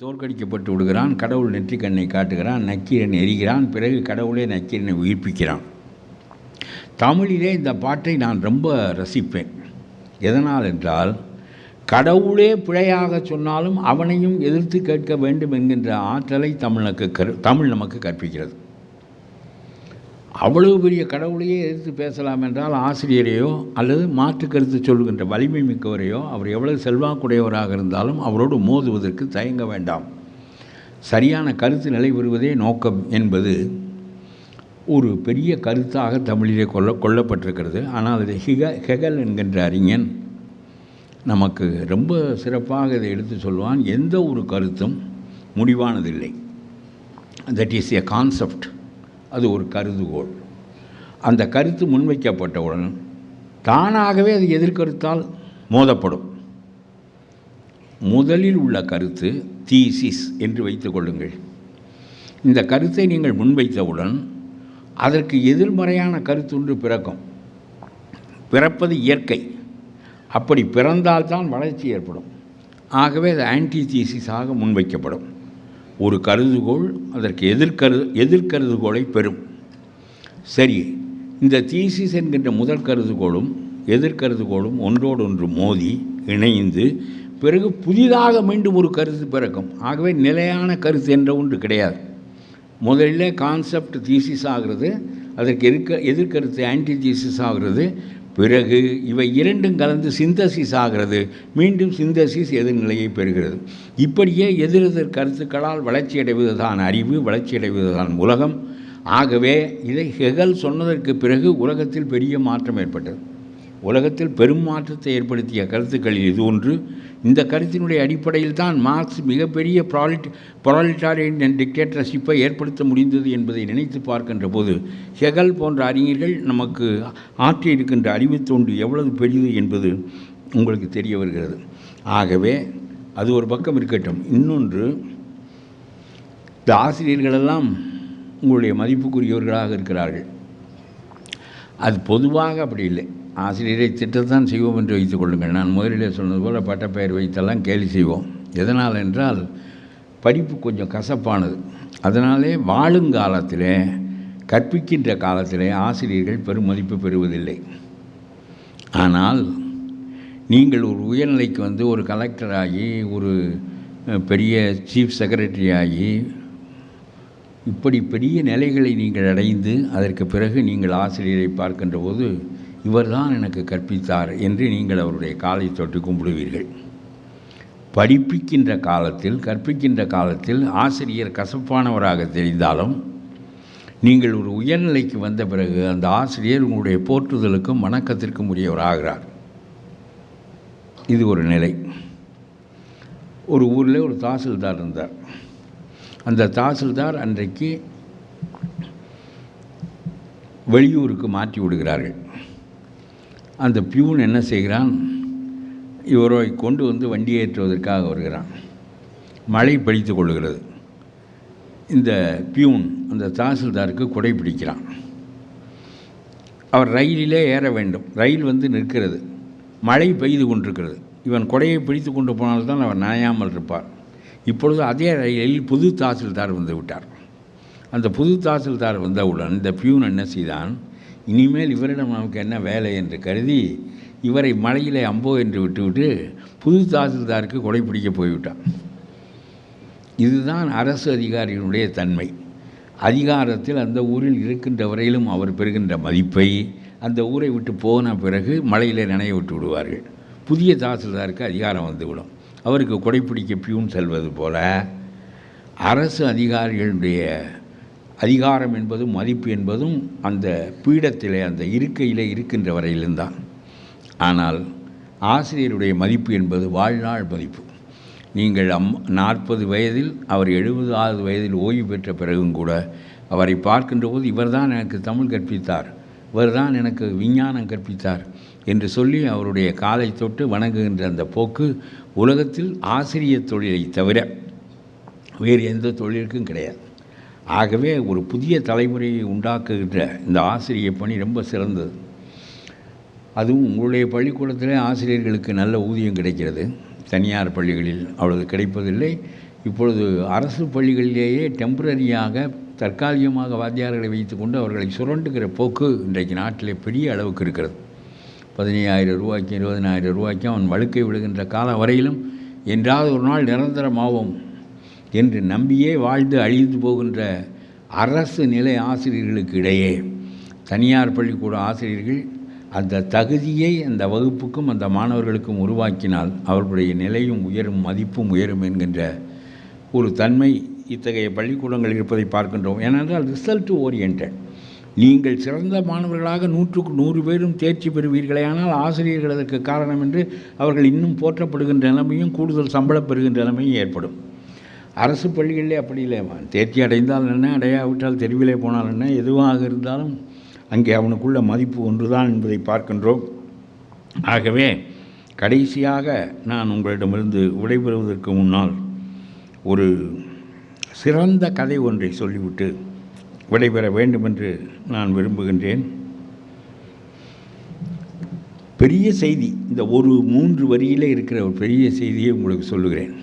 தோற்கடிக்கப்பட்டு விடுகிறான் கடவுள் நெற்றிக்கண்ணை காட்டுகிறான் நக்கீரன் எரிகிறான் பிறகு கடவுளே நக்கீரனை உயிர்ப்பிக்கிறான். தமிழிலே இந்த பாட்டை நான் ரொம்ப ரசிப்பேன். எதனால் என்றால் கடவுளே பிழையாக சொன்னாலும் அவனையும் எதிர்த்து கேட்க வேண்டும் என்கின்ற ஆற்றலை தமிழுக்கு கரு தமிழ் நமக்கு கற்பிக்கிறது. அவ்வளவு பெரிய கடவுளையே எதிர்த்து பேசலாம் என்றால் ஆசிரியரையோ அல்லது மாற்று கருத்து சொல்கின்ற வலிமை மிக்கவரையோ அவர் எவ்வளவு செல்வாக்குடையவராக இருந்தாலும் அவரோடு மோதுவதற்கு தயங்க வேண்டாம். சரியான கருத்து நிலை பெறுவதே நோக்கம் என்பது ஒரு பெரிய கருத்தாக தமிழிலே கொல்ல கொல்லப்பட்டிருக்கிறது ஆனால் அது ஹிக ஹெகல் என்கின்ற அறிஞன் நமக்கு ரொம்ப சிறப்பாக இதை எடுத்து சொல்வான் எந்த ஒரு கருத்தும் முடிவானதில்லை. தட் இஸ் எ கான்செப்ட் அது ஒரு கருதுகோள். அந்த கருத்து முன்வைக்கப்பட்டவுடன் தானாகவே அது எதிர்கருத்தால் மோதப்படும். முதலில் உள்ள கருத்து தீசிஸ் என்று வைத்துக் கொள்ளுங்கள். இந்த கருத்தை நீங்கள் முன்வைத்தவுடன் அதற்கு எதிர்மறையான கருத்து ஒன்று பிறக்கும். பிறப்பது இயற்கை. அப்படி பிறந்தால்தான் வளர்ச்சி ஏற்படும். ஆகவே அது ஆன்டி தீசிஸாக முன்வைக்கப்படும். ஒரு கருதுகோள் அதற்கு எதிர்கரு எதிர்கருதுகோளை பெறும். சரி இந்த தீசிஸ் என்கின்ற முதல் கருதுகோளும் எதிர்கருதுகோளும் ஒன்றோடொன்று மோதி இணைந்து பிறகு புதிதாக மீண்டும் ஒரு கருத்து பிறக்கும். ஆகவே நிலையான கருத்து என்ற ஒன்று கிடையாது. முதல்ல கான்செப்ட் தீசிஸ் ஆகிறது அதற்கு எதிர்க்க எதிர்கருத்து ஆன்டி தீசிஸ் ஆகிறது பிறகு இவை இரண்டும் கலந்து சிந்தசிஸ் ஆகிறது. மீண்டும் சிந்தசிஸ் எதிர்நிலையை பெறுகிறது. இப்படியே எதிரெதிர் கருத்துக்களால் வளர்ச்சியடைவதுதான் அறிவு வளர்ச்சியடைவதுதான் உலகம். ஆகவே இதை ஹெகல் சொன்னதற்கு பிறகு உலகத்தில் பெரிய மாற்றம் ஏற்பட்டது. உலகத்தில் பெரும் மாற்றத்தை ஏற்படுத்திய கருத்துக்களில் இது ஒன்று. இந்த கருத்தினுடைய அடிப்படையில் தான் மார்க்ஸ் மிகப்பெரிய ப்ராலிட் ப்ராலிட்டாரியன் டிக்டேட்டர்ஷிப்பை ஏற்படுத்த முடிந்தது என்பதை நினைத்து பார்க்கின்ற போது ஹெகல் போன்ற அறிஞர்கள் நமக்கு ஆற்றியிருக்கின்ற தொண்டு எவ்வளவு பெரியது என்பது உங்களுக்கு தெரிய வருகிறது. ஆகவே அது ஒரு பக்கம் இருக்கட்டும். இன்னொன்று இந்த ஆசிரியர்களெல்லாம் உங்களுடைய மதிப்புக்குரியவர்களாக இருக்கிறார்கள். அது பொதுவாக அப்படி இல்லை. ஆசிரியரை திட்டத்தான் செய்வோம் என்று வைத்துக் கொள்ளுங்கள். நான் முதலிலே சொன்னது போல் பட்டப்பெயர் வைத்தெல்லாம் கேலி செய்வோம். எதனால் என்றால் படிப்பு கொஞ்சம் கசப்பானது. அதனாலே வாழுங்காலத்திலே கற்பிக்கின்ற காலத்திலே ஆசிரியர்கள் பெருமதிப்பு பெறுவதில்லை. ஆனால் நீங்கள் ஒரு உயர்நிலைக்கு வந்து ஒரு கலெக்டராகி ஒரு பெரிய சீஃப் செக்ரட்டரி ஆகி இப்படி பெரிய நிலைகளை நீங்கள் அடைந்து அதற்கு பிறகு நீங்கள் ஆசிரியரை பார்க்கின்ற போது இவர்தான் எனக்கு கற்பித்தார் என்று நீங்கள் அவருடைய காலை தொட்டு கும்பிடுவீர்கள். படிப்பிக்கின்ற காலத்தில் கற்பிக்கின்ற காலத்தில் ஆசிரியர் கசப்பானவராக தெரிந்தாலும் நீங்கள் ஒரு உயர்நிலைக்கு வந்த பிறகு அந்த ஆசிரியர் உங்களுடைய போற்றுதலுக்கும் வணக்கத்திற்கும் உரியவராகிறார். இது ஒரு நிலை. ஒரு ஊரில் ஒரு தாசில்தார் இருந்தார். அந்த தாசில்தார் அன்றைக்கு வெளியூருக்கு மாற்றி விடுகிறார்கள். அந்த பியூன் என்ன செய்கிறான்? இவரை கொண்டு வந்து வண்டி ஏற்றுவதற்காக வருகிறான். மழை படித்து கொள்கிறது. இந்த பியூன் அந்த தாசில்தாருக்கு குடை பிடிக்கிறான். அவர் ரயிலிலே ஏற வேண்டும். ரயில் வந்து நிற்கிறது. மழை பெய்து கொண்டிருக்கிறது. இவன் கொடையை பிடித்து கொண்டு போனால்தான் அவர் நனையாமல் இருப்பார். இப்பொழுது அதே ரயிலில் புது தாசில்தார் வந்து விட்டார். அந்த புது தாசில்தார் வந்தவுடன் இந்த பியூன் என்ன செய்தான்? இனிமேல் இவரிடம் நமக்கு என்ன வேலை என்று கருதி இவரை மலையிலே அம்போ என்று விட்டுவிட்டு புது தாசில்தாருக்கு கொடை பிடிக்க போய்விட்டான். இதுதான் அரசு அதிகாரிகளுடைய தன்மை. அதிகாரத்தில் அந்த ஊரில் இருக்கின்ற வரையிலும் அவர் பெறுகின்ற மதிப்பை அந்த ஊரை விட்டு போன பிறகு மலையிலே நினைய விட்டு விடுவார்கள். புதிய தாசில்தாருக்கு அதிகாரம் வந்துவிடும். அவருக்கு கொடைப்பிடிக்க பியூன் செல்வது போல அரசு அதிகாரிகளுடைய அதிகாரம் என்பதும் மதிப்பு என்பதும் அந்த பீடத்திலே அந்த இருக்கையிலே இருக்கின்ற வரையில்தான் ஆனால் ஆசிரியருடைய மதிப்பு என்பது வாழ்நாள் மதிப்பு. நீங்கள் அம் நாற்பது வயதில் அவர் எழுபதாவது வயதில் ஓய்வு பெற்ற பிறகும் கூட அவரை பார்க்கின்ற போது இவர்தான் எனக்கு தமிழ் கற்பித்தார். இவர்தான் எனக்கு விஞ்ஞானம் கற்பித்தார். என்று சொல்லி அவருடைய காலை தொட்டு வணங்குகின்ற அந்த போக்கு உலகத்தில் ஆசிரியர் தொழிலை தவிர வேறு எந்த தொழிலுக்கும் கிடையாது. ஆகவே ஒரு புதிய தலைமுறையை உண்டாக்குகின்ற இந்த ஆசிரியர் பணி ரொம்ப சிறந்தது. அதுவும் உங்களுடைய பள்ளிக்கூடத்தில் ஆசிரியர்களுக்கு நல்ல ஊதியம் கிடைக்கிறது. தனியார் பள்ளிகளில் அவ்வளவு கிடைப்பதில்லை. இப்பொழுது அரசு பள்ளிகளிலேயே டெம்பரரியாக தற்காலிகமாக வாத்தியார்களை வைத்துக்கொண்டு அவர்களை சுரண்டுகிற போக்கு இன்றைக்கு நாட்டிலே பெரிய அளவுக்கு இருக்கிறது. பதினையாயிரம் ரூபாய்க்கு இருபதினாயிரம் ரூபாய்க்கும் அவன் வழுக்கை விடுகின்ற காலம் வரையிலும் என்றாவது ஒரு நாள் நிரந்தரமாகவும் என்று நம்பியே வாழ்ந்து அழிந்து போகின்ற அரசு நிலை ஆசிரியர்களுக்கு இடையே தனியார் பள்ளிக்கூட ஆசிரியர்கள் அந்த தகுதியை அந்த வகுப்புக்கும் அந்த மாணவர்களுக்கும் உருவாக்கினால் அவர்களுடைய நிலையும் உயரும் மதிப்பும் உயரும் என்கின்ற ஒரு தன்மை இத்தகைய பள்ளிக்கூடங்கள் இருப்பதை பார்க்கின்றோம். ஏனென்றால் ரிசல்ட் ஓரியன்ட் நீங்கள் சிறந்த மாணவர்களாக நூற்றுக்கு நூறு பேரும் தேர்ச்சி பெறுவீர்களே ஆனால் ஆசிரியர்கள் அதற்கு காரணம் என்று அவர்கள் இன்னும் போற்றப்படுகின்ற நிலைமையும் கூடுதல் சம்பளம் பெறுகின்ற நிலைமையும் ஏற்படும். அரசு பள்ளிகளிலே அப்படி இல்லை. தேர்ச்சி அடைந்தால் என்ன அடையாவிட்டால் தெருவிலே போனால் என்ன எதுவாக இருந்தாலும் அங்கே அவனுக்குள்ள மதிப்பு ஒன்றுதான் என்பதை பார்க்கின்றோம். ஆகவே கடைசியாக நான் உங்களிடமிருந்து விடைபெறுவதற்கு முன்னால் ஒரு சிறந்த கதை ஒன்றை சொல்லிவிட்டு விடைபெற வேண்டும் என்று நான் விரும்புகின்றேன். பெரிய செய்தி இந்த ஒரு மூன்று வரியிலே இருக்கிற ஒரு பெரிய செய்தியை உங்களுக்கு சொல்லுகிறேன்.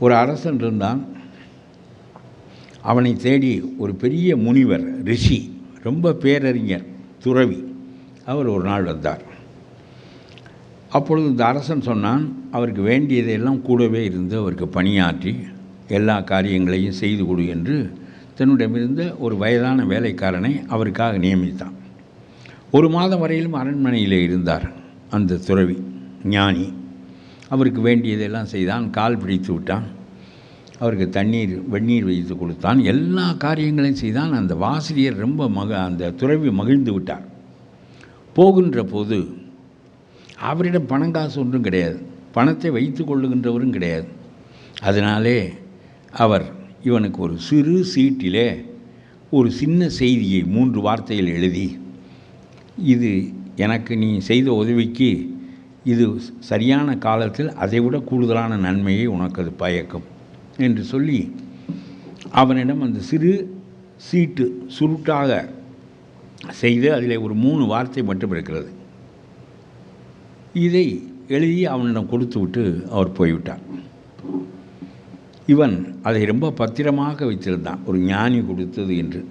ஒரு அரசன் இருந்தான். அவனை தேடி ஒரு பெரிய முனிவர் ரிஷி ரொம்ப பேரறிஞர் துறவி அவர் ஒரு நாள் வந்தார். அப்பொழுது இந்த அரசன் சொன்னான் அவருக்கு வேண்டியதையெல்லாம் கூடவே இருந்து அவருக்கு பணியாற்றி எல்லா காரியங்களையும் செய்து கொடு என்று தன்னிடமிருந்த ஒரு வயதான வேலைக்காரனை அவருக்காக நியமித்தான். ஒரு மாதம் வரையிலும் அரண்மனையில் இருந்தார் அந்த துறவி ஞானி. அவருக்கு வேண்டியதெல்லாம் செய்தான் கால் பிடித்து விட்டான். அவருக்கு தண்ணீர் வெந்நீர் வைத்து கொடுத்தான். எல்லா காரியங்களையும் செய்தான். அந்த வாசிரியர் ரொம்ப மக அந்த துறவி மகிழ்ந்து விட்டார். போகின்ற போது அவரிடம் பணம் காசு ஒன்றும் கிடையாது. பணத்தை வைத்து கொள்ளுகின்றவரும் கிடையாது. அதனாலே அவர் இவனுக்கு ஒரு சிறு சீட்டிலே ஒரு சின்ன செய்தியை மூன்று வார்த்தையில் எழுதி இது எனக்கு நீ செய்த உதவிக்கு இது சரியான காலத்தில் அதைவிட கூடுதலான நன்மையை உனக்கு அது பயக்கும் என்று சொல்லி அவனிடம் அந்த சிறு சீட்டு சுருட்டாக செய்து அதில் ஒரு மூணு வார்த்தை மட்டும் இருக்கிறது இதை எழுதி அவனிடம் கொடுத்து விட்டு அவர் போய்விட்டார். இவன் அதை ரொம்ப பத்திரமாக வைத்திருந்தான். ஒரு ஞானி கொடுத்தது என்று.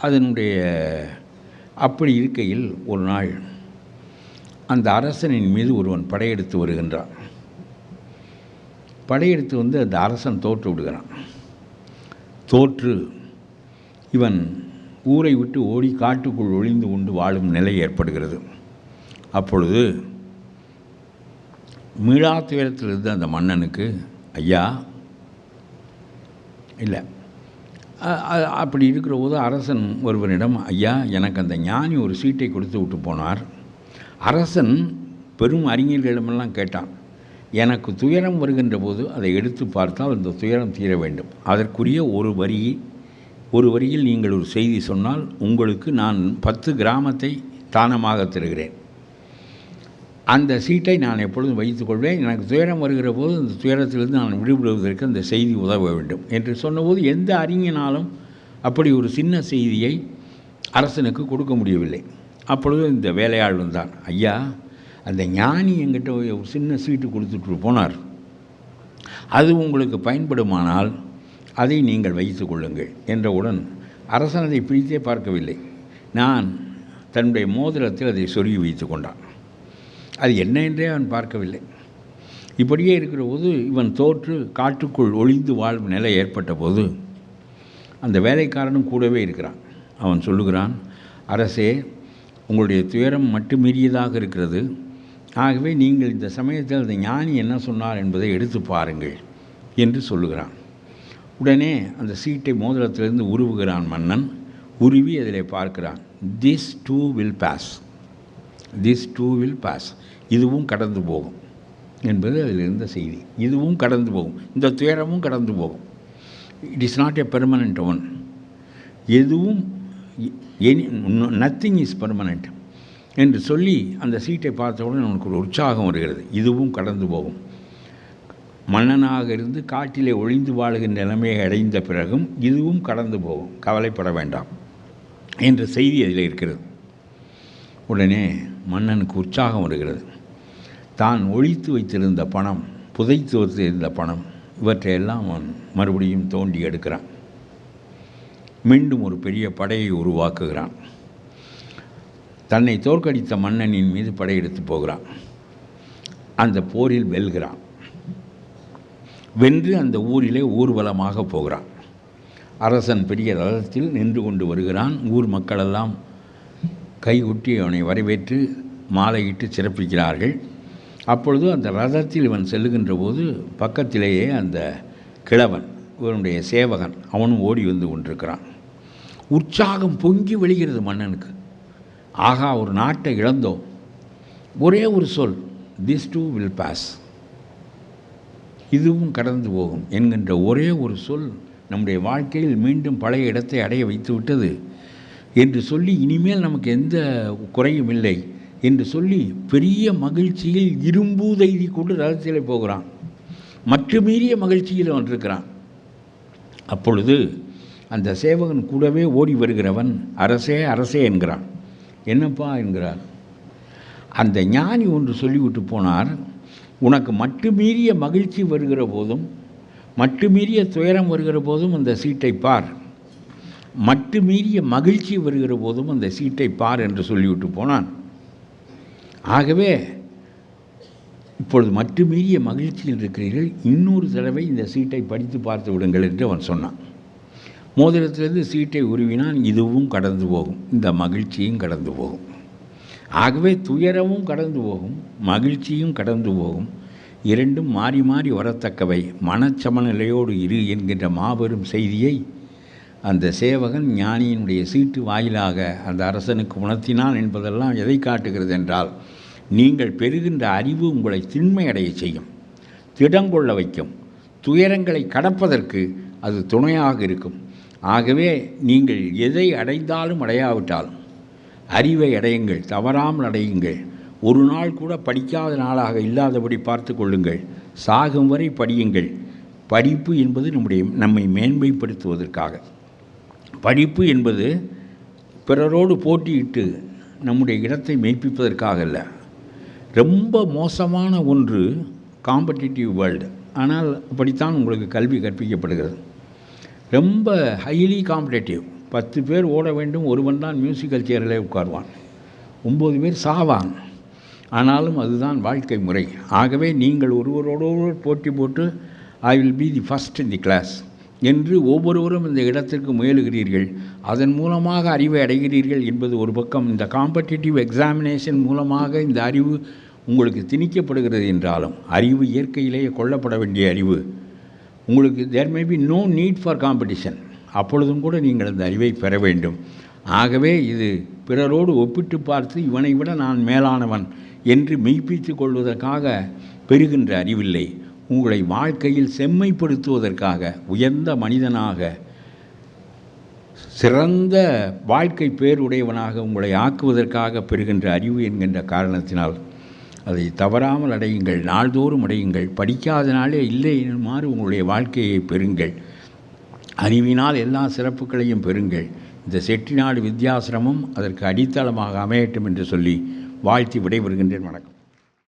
அதனுடைய அப்படி இருக்கையில் ஒரு நாள் அந்த அரசனின் மீது ஒருவன் படையெடுத்து வருகின்றான். படையெடுத்து வந்து அந்த அரசன் தோற்று விடுகிறான். தோற்று இவன் ஊரை விட்டு ஓடி காட்டுக்குள் ஒளிந்து கொண்டு வாழும் நிலை ஏற்படுகிறது. அப்பொழுது மீளா துயரத்தில் இருந்த அந்த மன்னனுக்கு ஐயா இல்லை அப்படி இருக்கிற போது அரசன் ஒருவனிடம் ஐயா எனக்கு அந்த ஞானி ஒரு சீட்டை கொடுத்து விட்டு போனார். அரசன் பெரும் அறிஞர்களிடமெல்லாம் கேட்டான் எனக்கு துயரம் வருகின்ற போது அதை எடுத்து பார்த்தால் அந்த துயரம் தீர வேண்டும். அதற்குரிய ஒரு வரி ஒரு வரியில் நீங்கள் ஒரு செய்தி சொன்னால் உங்களுக்கு நான் பத்து கிராமத்தை தானமாக தருகிறேன். அந்த சீட்டை நான் எப்பொழுதும் வைத்துக்கொள்வேன் எனக்கு துயரம் வருகிற போது அந்த துயரத்திலிருந்து நான் விடுபடுவதற்கு அந்த செய்தி உதவ வேண்டும். என்று சொன்னபோது எந்த அறிஞனாலும் அப்படி ஒரு சின்ன செய்தியை அரசனுக்கு கொடுக்க முடியவில்லை. அப்பொழுது இந்த வேலையாள் வந்தான் ஐயா அந்த ஞானி என்கிட்ட ஒரு சின்ன சீட்டு கொடுத்துட்டு போனார். அது உங்களுக்கு பயன்படுமானால் அதை நீங்கள் வைத்து கொள்ளுங்கள் என்றவுடன் அரசன் அதை பிரித்தே பார்க்கவில்லை. நான் தன்னுடைய மோதிரத்தில் அதை சொருகி வைத்து கொண்டான். அது என்ன என்றே அவன் பார்க்கவில்லை. இப்படியே இருக்கிற போது இவன் தோற்று காட்டுக்குள் ஒளிந்து வாழும் நிலை ஏற்பட்ட போது அந்த வேலைக்காரனும் கூடவே இருக்கிறான். அவன் சொல்லுகிறான் அரசே உங்களுடைய துயரம் மட்டுமீறியதாக இருக்கிறது. ஆகவே நீங்கள் இந்த சமயத்தில் அந்த ஞானி என்ன சொன்னார் என்பதை எடுத்து பாருங்கள் என்று சொல்லுகிறான். உடனே அந்த சீட்டை மோதிரத்திலிருந்து உருவுகிறான் மன்னன். உருவி அதில் பார்க்கிறான் this too will pass this too will pass இதுவும் கடந்து போகும். என்பது அதில் இருந்த செய்தி. இதுவும் கடந்து போகும். இந்த துயரமும் கடந்து போகும். It is not a permanent one எதுவும் எனி நத்திங் இஸ் பர்மனெண்ட் என்று சொல்லி அந்த சீட்டை பார்த்தவுடன் உனக்கு ஒரு உற்சாகம் வருகிறது. இதுவும் கடந்து போகும். மன்னனாக இருந்து காட்டிலே ஒழிந்து வாழுகின்ற நிலைமையை அடைந்த பிறகும் இதுவும் கடந்து போகும். கவலைப்பட வேண்டாம் என்ற செய்தி அதில் இருக்கிறது. உடனே மன்னனுக்கு உற்சாகம் வருகிறது. தான் ஒழித்து வைத்திருந்த பணம் புதைத்து வைத்திருந்த பணம் இவற்றையெல்லாம் அவன் மறுபடியும் தோண்டி எடுக்கிறான். மீண்டும் ஒரு பெரிய படையை உருவாக்குகிறான். தன்னை தோற்கடித்த மன்னனின் மீது படையெடுத்து போகிறான். அந்த போரில் வெல்கிறான். வென்று அந்த ஊரிலே ஊர்வலமாக போகிறான். அரசன் பெரிய ரதத்தில் நின்று கொண்டு வருகிறான். ஊர் மக்களெல்லாம் கைகுட்டி அவனை வரவேற்று மாலையிட்டு சிறப்பிக்கிறார்கள். அப்பொழுது அந்த ரதத்தில் இவன் செல்லுகின்ற போது பக்கத்திலேயே அந்த கிழவன் இவனுடைய சேவகன் அவனும் ஓடி வந்து கொண்டிருக்கிறான். உற்சாகம் பொங்கி வெளிகிறது மன்னனுக்கு. ஆகா ஒரு நாட்டை இழந்தோம். ஒரே ஒரு சொல் திஸ் டூ வில் பாஸ் இதுவும் கடந்து போகும் என்கின்ற ஒரே ஒரு சொல் நம்முடைய வாழ்க்கையில் மீண்டும் பழைய இடத்தை அடைய வைத்து விட்டது என்று சொல்லி இனிமேல் நமக்கு எந்த குறையும் இல்லை என்று சொல்லி பெரிய மகிழ்ச்சியில் இரும்பூதைதி கொண்டு ரகசியில் போகிறான். மற்ற மீறிய மகிழ்ச்சியில் அவன் இருக்கிறான். அப்பொழுது அந்த சேவகன் கூடவே ஓடி வருகிறவன் அரசே அரசே என்கிறான். என்னப்பா என்கிறார்? அந்த ஞானி ஒன்று சொல்லிவிட்டு போனார் உனக்கு மட்டுமீறிய மகிழ்ச்சி வருகிற போதும் மட்டுமீறிய துயரம் வருகிற போதும் அந்த சீட்டை பார். மட்டுமீறிய மகிழ்ச்சி வருகிற போதும் அந்த சீட்டை பார் என்று சொல்லிவிட்டு போனான். ஆகவே இப்பொழுது மட்டுமீறிய மகிழ்ச்சியில் இருக்கிறீர்கள் இன்னொரு தடவை இந்த சீட்டை படித்து பார்த்து விடுங்கள் என்று அவன் சொன்னான். மோதிரத்திலிருந்து சீட்டை உருவினால் இதுவும் கடந்து போகும். இந்த மகிழ்ச்சியும் கடந்து போகும். ஆகவே துயரமும் கடந்து போகும் மகிழ்ச்சியும் கடந்து போகும். இரண்டும் மாறி மாறி வரத்தக்கவை. மனச்சமநிலையோடு இரு என்கின்ற மாபெரும் செய்தியை அந்த சேவகன் ஞானியினுடைய சீட்டு வாயிலாக அந்த அரசனுக்கு உணர்த்தினான் என்பதெல்லாம் எதை காட்டுகிறது என்றால் நீங்கள் பெறுகின்ற அறிவு உங்களை திண்மையடைய செய்யும் திடங்கொள்ள வைக்கும். துயரங்களை கடப்பதற்கு அது துணையாக இருக்கும். ஆகவே நீங்கள் எதை அடைந்தாலும் அடையாவிட்டாலும் அறிவை அடையுங்கள் தவறாமல் அடையுங்கள். ஒரு நாள் கூட படிக்காத நாளாக இல்லாதபடி பார்த்து கொள்ளுங்கள். சாகும் வரை படியுங்கள். படிப்பு என்பது நம்முடைய நம்மை மேன்மைப்படுத்துவதற்காக. படிப்பு என்பது பிறரோடு போட்டியிட்டு நம்முடைய இடத்தை மெய்ப்பிப்பதற்காக அல்ல. ரொம்ப மோசமான ஒன்று காம்படிட்டிவ் வேர்ல்டு ஆனால் அப்படித்தான் உங்களுக்கு கல்வி கற்பிக்கப்படுகிறது. ரொம்ப ஹைலி காம்படேட்டிவ் பத்து பேர் ஓட வேண்டும் ஒருவன் தான் மியூசிக்கல் சேரில் உட்காருவான். ஒம்பது பேர் சாவான். ஆனாலும் அதுதான் வாழ்க்கை முறை. ஆகவே நீங்கள் ஒருவரோடொருவர் போட்டி போட்டு I will be the first in the class என்று ஒவ்வொருவரும் இந்த இடத்திற்கு முயலுகிறீர்கள். அதன் மூலமாக அறிவை அடைகிறீர்கள் என்பது ஒரு பக்கம். இந்த காம்படிட்டிவ் எக்ஸாமினேஷன் மூலமாக இந்த அறிவு உங்களுக்கு திணிக்கப்படுகிறது என்றாலும் அறிவு இயற்கையிலேயே கொள்ளப்பட வேண்டிய அறிவு. உங்களுக்கு there may be no need for competition அப்பொழுதும் கூட நீங்கள் அந்த அறிவை பெற வேண்டும். ஆகவே இது பிறரோடு ஒப்பிட்டு பார்த்து இவனை விட நான் மேலானவன் என்று மெய்ப்பித்து கொள்வதற்காக பெறுகின்ற அறிவில்லை. உங்களை வாழ்க்கையில் செம்மைப்படுத்துவதற்காக உயர்ந்த மனிதனாக சிறந்த வாழ்க்கை பேருடையவனாக உங்களை ஆக்குவதற்காக பெறுகின்ற அறிவு என்கின்ற காரணத்தினால் அதை தவறாமல் அடையுங்கள் நாள்தோறும் அடையுங்கள். படிக்காத நாளே இல்லை என்னுமாறு உங்களுடைய வாழ்க்கையை பெறுங்கள். அறிவினால் எல்லா சிறப்புகளையும் பெறுங்கள். இந்த செட்டிநாடு வித்யாசிரமம் அதற்கு அடித்தளமாக அமையட்டும் என்று சொல்லி வாழ்த்தி விடைபெறுகின்றேன். வணக்கம்.